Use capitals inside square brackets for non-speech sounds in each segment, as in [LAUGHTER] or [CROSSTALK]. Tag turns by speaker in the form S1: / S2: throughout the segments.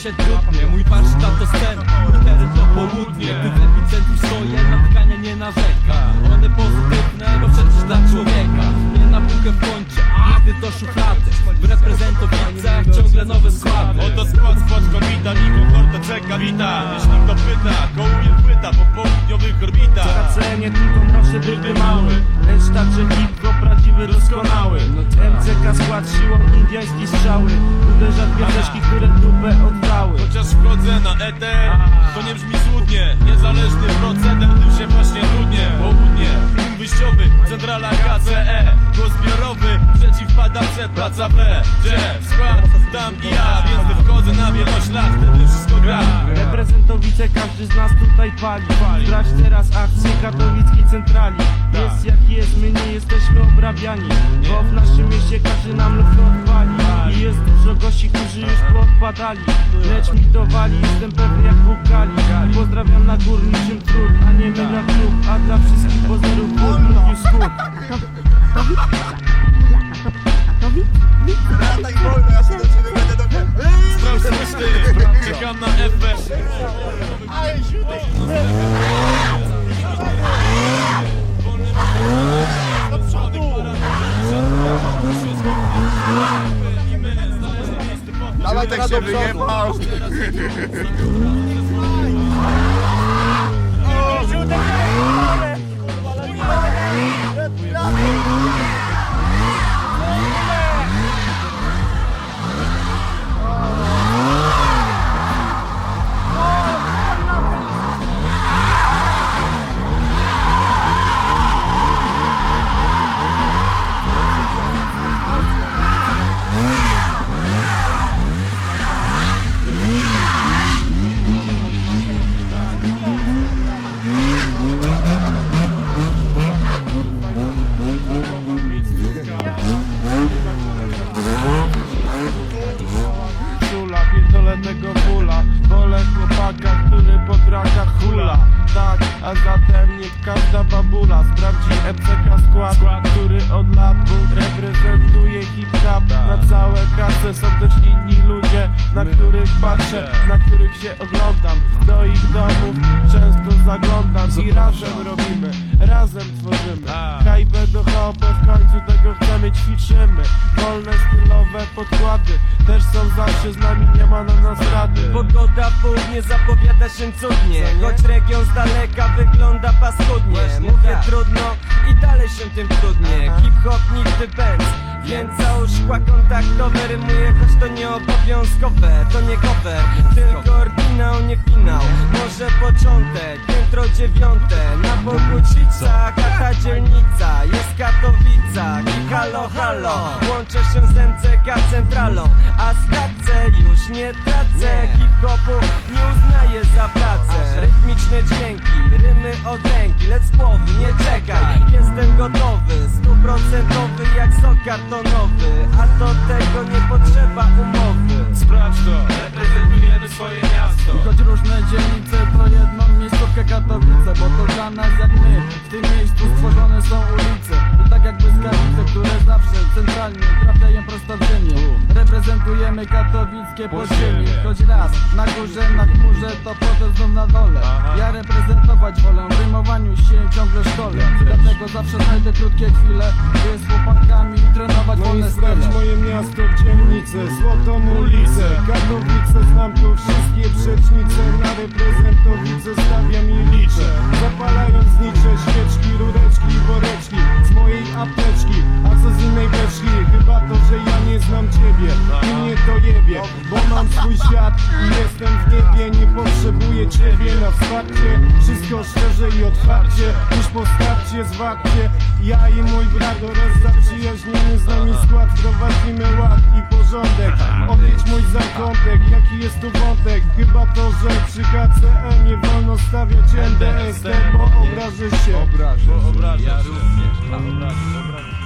S1: się drobnie Mój warsztat to scena, litery to południe Tu w epicentrum stoję, natkania nie narzeka. One pozytywne, bo przecież dla człowieka. Nie na półkę w końcu, nigdy do szuflady. W reprezentowicach ciągle nowe składy.
S2: Oto skład, skład kobita, Niko Korto czeka, wita. Jeśli kto pyta, kołuje płyta po południowych orbitach.
S3: Cenie tylko proszę byty mały. Reszta czy hip prawdziwy doskonały. MCK skład siłą indyjskiej strzały Uderza w piaseczki, które
S2: Chociaż wchodzę na eter, to nie brzmi złudnie Niezależny proceder, tym się właśnie trudnie Południe, film wyjściowy, centrala KCE Głos zbiorowy, przeciw padacze, praca B Jeff, skład, tam i ja Więc wchodzę na
S3: Reprezentowice każdy z nas tutaj pali. Sprawdź teraz akcję katowickiej centrali. Jest jak jest, my nie jesteśmy obrabiani. Bo w naszym mieście każdy nam lufę odwali. I jest dużo gości, którzy już poodpadali Lecz mi to wali, jestem pewny jak Bukali Pozdrawiam na górniczym trud, a nie my na klub A dla wszystkich pozorów ból mówił skór
S2: Sprawdź czekam na efekt
S4: Dawaj tak się wyjebał. [LAUGHS]
S3: każda babula Sprawdzi EPK skład, który od lat Reprezentuje hip-hop. Na całe kasę Są też inni ludzie, na których patrzę Na których się oglądam. Do ich domów często zaglądam I razem robimy, razem tworzymy. Hajbę do hopę, w końcu chcemy, ćwiczymy. Wolne stylowe podkłady Też są zawsze z nami, nie ma na nas rady
S5: Pogoda w południe zapowiada się cudnie. Choć region z daleka wygląda paskudnie. Mówię trudno i dalej się tym trudnie Hip-hop nigdy bęc więc załóż szkła kontaktowe Rymuję, choć to nie obowiązkowe To nie cover, tylko oryginał, nie finał. Może początek, piętro dziewiąte. Na Bogucicach, a ta dzielnica. Jest Katowica i halo halo. Łączę się z MCK centralą A KC już nie tracę. Hip-hopu nie uznaję za pracę. Rytmiczne dźwięki, rymy od ręki Lec głowy, nie czekaj. Jestem gotowy, stuprocentowy jak sok kartonowy A do tego nie potrzeba umowy.
S2: Sprawdź to, reprezentujemy swoje miasto.
S6: Choć różne dzielnice to jedno miejscówkę Katowice Bo to dla nas jak my. W tym miejscu stworzone są ulice. I tak jak błyskawice, które zawsze centralnie trafiają prosto w ziemię. Reprezentujemy katowickie podziemie. Choć raz na górze, na chmurze to potem znów na dole. Ja reprezentować wolę, w rymowaniu się ciągle szkole. Dlatego zawsze znajdę krótkie chwile By z chłopakami trenować
S3: No i
S6: wolne style
S3: moje miasto w dzielnicę Złotą ulicę. Katowice znam tu wszystkie przecznice Na reprezentowice stawiam i liczę. Zapalając znicze świeczki, rureczki, woreczki Z mojej apteczki, a co z innej beczki Chyba to, że ja nie znam ciebie I mnie to jebie Bo mam swój świat i jestem w niebie. Nie potrzebuję ciebie na wsparcie. Wszystko szczerze i otwarcie. Już postawcie, zwarcie Ja i mój brat oraz zaprzyjaźniony z nami skład Wprowadzimy ład i porządek. Odwiedź mój jaki jest tu wątek Chyba to, że przy KCM nie wolno stawiać NDSD Bo obrażę się
S7: Obrażę
S2: Obrażę
S1: Ja
S2: się.
S1: również,
S2: Obrażę, obrażę.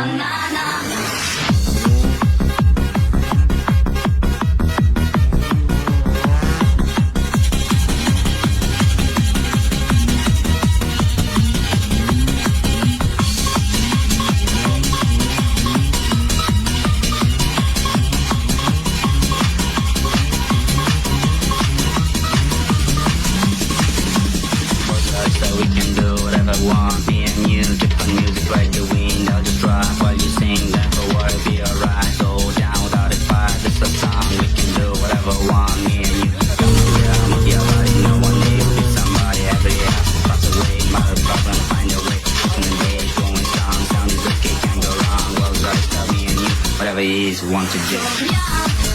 S8: my mind. employees want to.